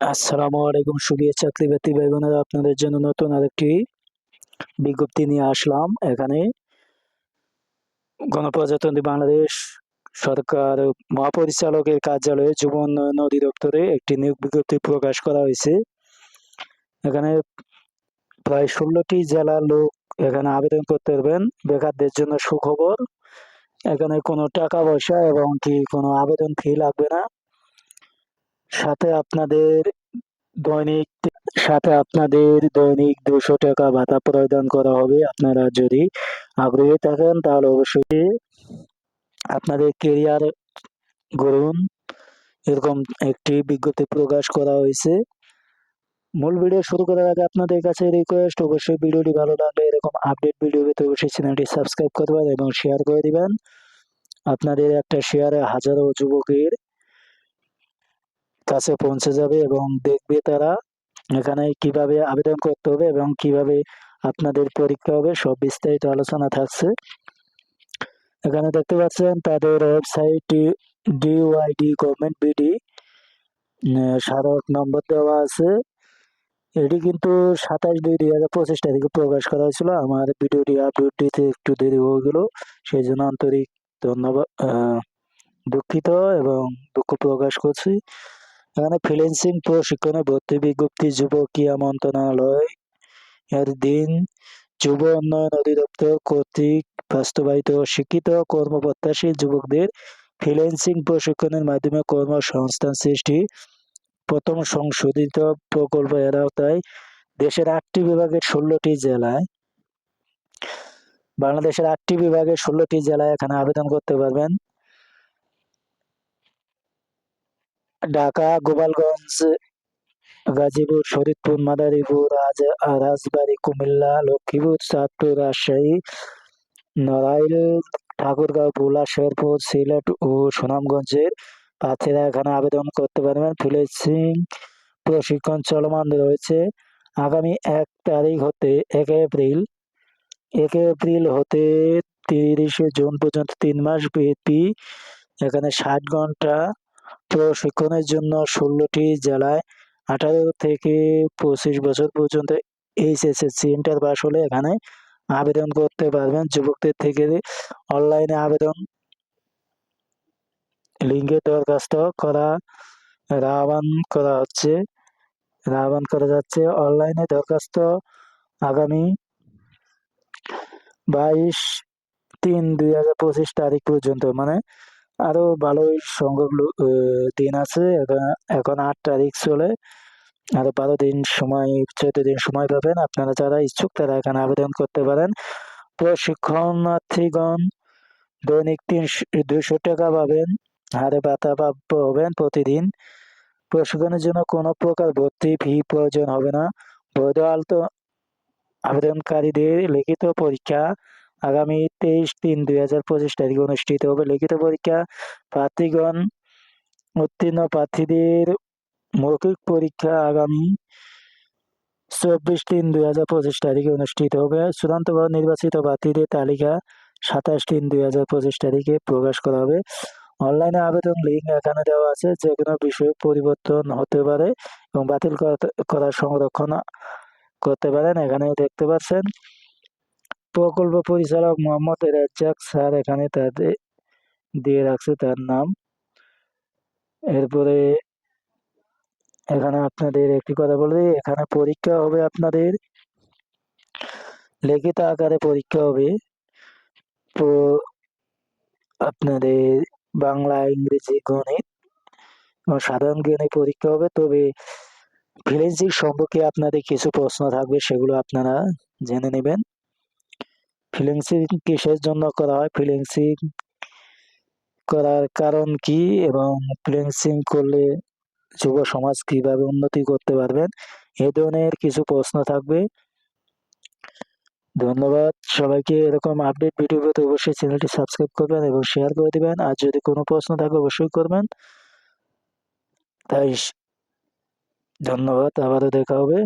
আসসালামু আলাইকুম সুবিয়া চাকরি ব্যক্তি ভাই বোনেরা আপনাদের জন্য নতুন আরেকটি বিজ্ঞপ্তি নিয়ে আসলাম। এখানে গণপ্রজাতন্ত্রী বাংলাদেশ সরকার মহাপরিচালকের কার্যালয়ে যুব উন্নয়ন অধিদপ্তরে একটি নিয়োগ বিজ্ঞপ্তি প্রকাশ করা হয়েছে। এখানে প্রায় ষোলোটি জেলার লোক এখানে আবেদন করতে পারবেন। বেকারদের জন্য সুখবর, এখানে কোনো টাকা পয়সা এবং কি কোনো আবেদন ফি লাগবে না। সাথে আপনাদের দৈনিক সাথে আপনাদের দৈনিক দুশো টাকা ভাতা প্রদান করা হবে। আপনারা যদি আগ্রহী থাকেন, তাহলে অবশ্যই আপনাদের কেরিয়ার গড়ুন। এরকম একটি বিজ্ঞপ্তি প্রকাশ করা হয়েছে। মূল ভিডিও শুরু করার আগে আপনাদের কাছে রিকোয়েস্ট অবশ্যই ভিডিওটি ভালো লাগলে এরকম আপডেট ভিডিও পেতে অবশ্যই চ্যানেলটি সাবস্ক্রাইব করবেন এবং শেয়ার করে দিবেন। আপনাদের একটা শেয়ারে হাজারো যুবকের কাছে পৌঁছে যাবে এবং দেখবে তারা এখানে কীভাবে আবেদন করতে হবে এবং কীভাবে আপনাদের পরীক্ষা হবে, সব বিস্তারিত আলোচনা থাকছে। এখানে দেখতে পাচ্ছেন তাদের ওয়েবসাইট ডিওয়াইডি গভর্নমেন্ট বিডি স্মারক নম্বর দেওয়া আছে। এটি কিন্তু সাতাশ দুই দুই হাজার পঁচিশ তারিখে প্রকাশ করা হয়েছিল। আমার ভিডিওটি আপলোড দিতে একটু দেরি হয়ে গেল। সেই জন্য আন্তরিক ধন্যবাদ দুঃখিত এবং দুঃখ প্রকাশ করছি। এখানে ফ্রিল্যান্সিং প্রশিক্ষণে ভর্তি বিজ্ঞপ্তি যুব ক্রিয়া মন্ত্রণালয় এর দিন যুব উন্নয়ন অধিদপ্তর কর্তৃক বাস্তবায়িত শিক্ষিত কর্মপ্রত্যাশী যুবকদের ফ্রিল্যান্সিং প্রশিক্ষণের মাধ্যমে কর্মসংস্থান সৃষ্টি। প্রথম সংশোধিত প্রকল্প এর আওতায় দেশের আটটি বিভাগের ষোলোটি জেলায় বাংলাদেশের আটটি বিভাগের ষোলোটি জেলায় এখানে আবেদন করতে পারবেন। ঢাকা, গোপালগঞ্জ, গাজীপুর শরীদপুর মাদারীপুর রাজ রাজবাড়ী, কুমিল্লা, লক্ষ্মীপুর, চাঁদপুর, রাজশাহী, নড়াইল, ঠাকুরগাঁও, ভোলা, শেরপুর, সিলেট ও সুনামগঞ্জের প্রার্থীরা এখানে আবেদন করতে পারবেন। ফ্রিল্যান্সিং প্রশিক্ষণ চলমান রয়েছে। আগামী এক তারিখ হতে এক এপ্রিল এক এপ্রিল হতে তিরিশে জুন পর্যন্ত তিন মাস ব্যাপী এখানে ষাট ঘণ্টা প্রশিক্ষণের জন্য ষোলোটি জেলায় আঠারো থেকে পঁচিশ বছর পর্যন্ত এইচএসএসসি ইন্টার পাস হলে এখানে আবেদন করতে পারবেন। যুবকদের থেকে অনলাইনে আবেদন লিঙ্কে দরখাস্ত করা আহ্বান করা হচ্ছে। আহ্বান করা যাচ্ছে। অনলাইনে দরখাস্ত আগামী বাইশ তিন দুই হাজার পঁচিশ তারিখ পর্যন্ত। মানে আরও ভালোই সংখ্যক দিন আছে। এখন আট তারিখ চলে। আরও বারো দিন সময়, চোদ্দ দিন সময় পাবেন। আপনারা যারা ইচ্ছুক, তারা এখানে আবেদন করতে পারেন। প্রশিক্ষণার্থীগণ দৈনিক তিন দুশো টাকা পাবেন। হারে ভাতা প্রাপ্য হবেন প্রতিদিন। প্রশিক্ষণের জন্য কোনো প্রকার ভর্তি ফি প্রয়োজন হবে না। বৈধ আলতো আবেদনকারীদের লিখিত পরীক্ষা আগামী তেইশ তিন দুই হাজার পঁচিশ তারিখে অনুষ্ঠিত হবে লিখিত পরীক্ষা। প্রার্থীগণ, উত্তীর্ণ প্রার্থীদের মৌখিক পরীক্ষা আগামী চব্বিশ তিন দুই হাজার পঁচিশ তারিখে অনুষ্ঠিত হবে। চূড়ান্তভাবে নির্বাচিত প্রার্থীদের তালিকা সাতাশ তিন দুই হাজার পঁচিশ তারিখে প্রকাশ করা হবে। অনলাইনে আবেদন লিঙ্ক এখানে দেওয়া আছে। যে কোনো বিষয়ে পরিবর্তন হতে পারে এবং বাতিল করা সংরক্ষণ করতে পারেন। এখানে দেখতে পাচ্ছেন। প্রকল্প পরিচালক মোহাম্মদ রাজ্জাক স্যার এখানে তাদের দিয়ে রাখছে তার নাম। এরপরে এখানে আপনাদের একটি কথা বলে এখানে পরীক্ষা হবে আপনাদের। লিখিত আকারে পরীক্ষা হবে। আপনাদের বাংলা, ইংরেজি, গণিত সাধারণ জ্ঞানে পরীক্ষা হবে। তবে ফ্রিল্যান্সিং সম্পর্কে আপনাদের কিছু প্রশ্ন থাকবে, সেগুলো আপনারা জেনে নেবেন। ফ্রিল্যান্সিং কিসের জন্য করা হয়। ফ্রিল্যান্সিং করার কারণ কি? এবং ফ্রিল্যান্সিং করলে যুব সমাজ কীভাবে উন্নতি করতে পারবেন? এ ধরনের কিছু প্রশ্ন থাকবে। ধন্যবাদ সবাইকে। এরকম আপডেট ভিডিও পেতে অবশ্যই চ্যানেলটি সাবস্ক্রাইব করবেন এবং শেয়ার করে দিবেন। আর যদি কোনো প্রশ্ন থাকে অবশ্যই করবেন। তাই ধন্যবাদ। আবারও দেখা হবে।